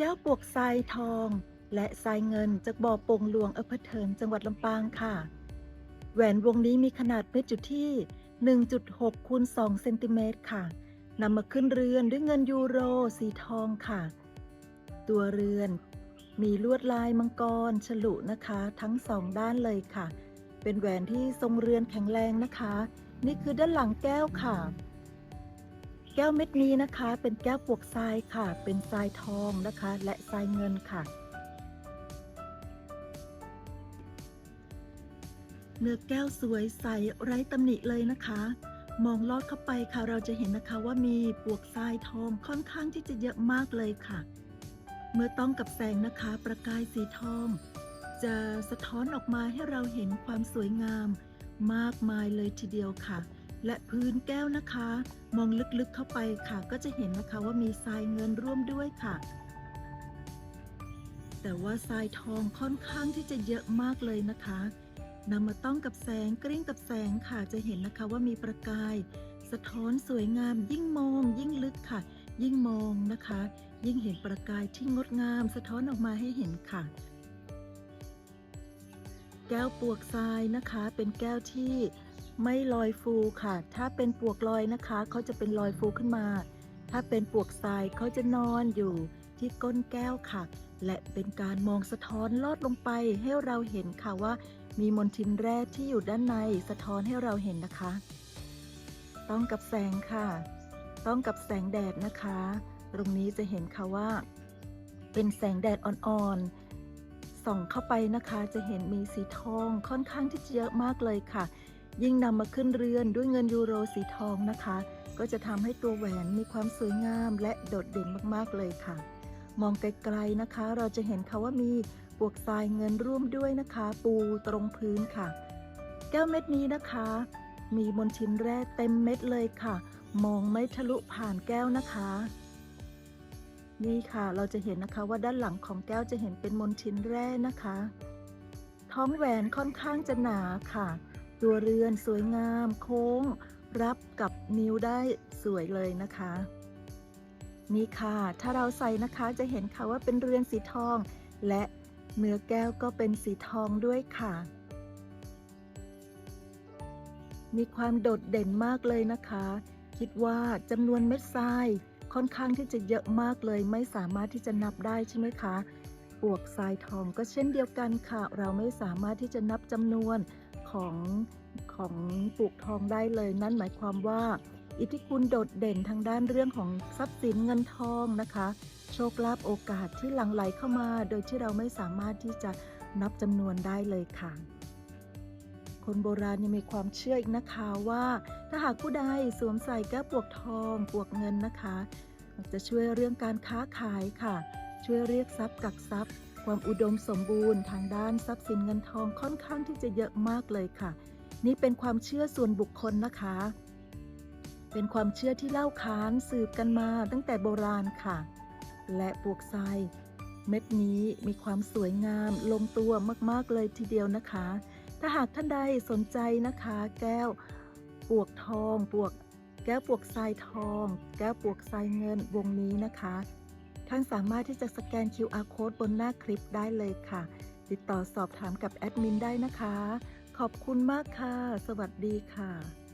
แก้วปวกทรายทอง และทรายเงินจากบ่อปงหลวงอำเภอเถินจังหวัดลำปางค่ะ แหวนวงนี้มีขนาดเม็ดอยู่ที่ 1.6คูณ2เซนติเมตรค่ะนำมาขึ้นเรือนด้วยเงินยูโรสีทองค่ะ ตัวเรือนมีลวดลายมังกร ฉลุนะคะ ทั้งสองด้านเลยค่ะ เป็นแหวนที่ทรงเรือนแข็งแรงนะคะ นี่คือด้านหลังแก้วค่ะ แก้วเม็ดนี้นะคะ เป็นแก้วปวกทรายค่ะ เป็นทรายทองนะคะ และทรายเงินค่ะ เนื้อแก้วสวยใสไร้ตำหนิเลยนะคะ มองลอดเข้าไปค่ะ เราจะเห็นนะคะว่ามีปวกทรายทองค่อนข้างที่จะเยอะมากเลยค่ะ เมื่อต้องกับแสงนะคะ ประกายสีทอง จะสะท้อนออกมาให้เราเห็นความสวยงามมากมายเลยทีเดียวค่ะ และพื้นแก้วนะคะ มองลึกๆเข้าไปค่ะ ก็จะเห็นนะคะว่ามีทรายเงินร่วมด้วยค่ะ แต่ว่าทรายทองค่อนข้างที่จะเยอะมากเลยนะคะนำมาต้องกับแสงกริ้งกับแสงค่ะจะเห็นนะคะว่ามีประกาย สะท้อนสวยงาม ยิ่งมอง ยิ่งลึกค่ะ ยิ่งมองนะคะ ยิ่งเห็นประกายที่งดงาม สะท้อนออกมาให้เห็นค่ะ แก้วปวกทรายนะคะ เป็นแก้วที่ ไม่ลอยฟูค่ะ ถ้าเป็นปวกลอยนะคะเขาจะเป็นลอยฟูขึ้นมา ถ้าเป็นปวกทรายเขาจะนอนอยู่ที่ก้นแก้วค่ะ และเป็นการมองสะท้อนลอดลงไปให้เราเห็นค่ะว่า มีมนทินแร่ที่อยู่ด้านในสะท้อนให้เราเห็นนะคะ ต้องกับแสงค่ะ ต้องกับแสงแดดนะคะ ตรงนี้จะเห็นค่ะว่า เป็นแสงแดดอ่อนๆส่องเข้าไปนะคะ จะเห็นมีสีทองค่อนข้างที่จะเยอะมากเลยค่ะ ยิ่งนำมาขึ้นเรือนด้วยเงินยูโรสีทองนะคะ ก็จะทำให้ตัวแหวนมีความสวยงามและโดดเด่นมากๆเลยค่ะ มองไกลๆนะคะ เราจะเห็นค่ะว่ามีปวกทรายเงินร่วมด้วยนะคะ ปูตรงพื้นค่ะ แก้วเม็ดนี้นะคะ มีมนทินแร่เต็มเม็ดเลยค่ะ มองไม่ทะลุผ่านแก้วนะคะ นี่ค่ะเราจะเห็นนะคะว่าด้านหลังของแก้วจะเห็นเป็นมนทินแร่นะคะ ท้องแหวนค่อนข้างจะหนาค่ะ ตัวเรือนสวยงามโค้ง รับกับนิ้วได้สวยเลยนะคะ นี่ค่ะ ถ้าเราใส่นะคะจะเห็นค่ะว่าเป็นเรือนสีทอง และเนื้อแก้วก็เป็นสีทองด้วยค่ะ มีความโดดเด่นมากเลยนะคะ คิดว่าจำนวนเม็ดทรายค่อนข้างที่จะเยอะมากเลย ไม่สามารถที่จะนับได้ใช่ไหมคะปวกทรายทองก็เช่นเดียวกันค่ะ เราไม่สามารถที่จะนับจำนวน ของของปลูกทองได้เลย นั่นหมายความว่า อิทธิคุณโดดเด่นทางด้านเรื่องของทรัพย์สินเงินทองนะคะ โชคลาภโอกาสที่หลั่งไหลเข้ามา โดยที่เราไม่สามารถที่จะนับจำนวนได้เลยค่ะ คนโบราณยังมีความเชื่ออีกนะคะว่า ถ้าหากผู้ใดสวมใส่แก้วปวกทองปวกเงินนะคะ จะช่วยเรื่องการค้าขายค่ะ ช่วยเรียกทรัพย์กักทรัพย์ ความอุดมสมบูรณ์ทางด้านทรัพย์สินเงินทองค่อนข้างที่จะเยอะมากเลยค่ะ นี่เป็นความเชื่อส่วนบุคคลนะคะ เป็นความเชื่อที่เล่าขานสืบกันมาตั้งแต่โบราณค่ะ และปวกทรายเม็ดนี้มีความสวยงามลงตัวมากๆเลยทีเดียวนะคะ ถ้าหากท่านใดสนใจนะคะ แก้วปวกทองปวก แก้วปวกทรายทอง แก้วปวกทรายเงินวงนี้นะคะ ท่านสามารถที่จะสแกน QR code บนหน้าคลิปได้เลยค่ะ ติดต่อสอบถามกับแอดมินได้นะคะ ขอบคุณมากค่ะ สวัสดีค่ะ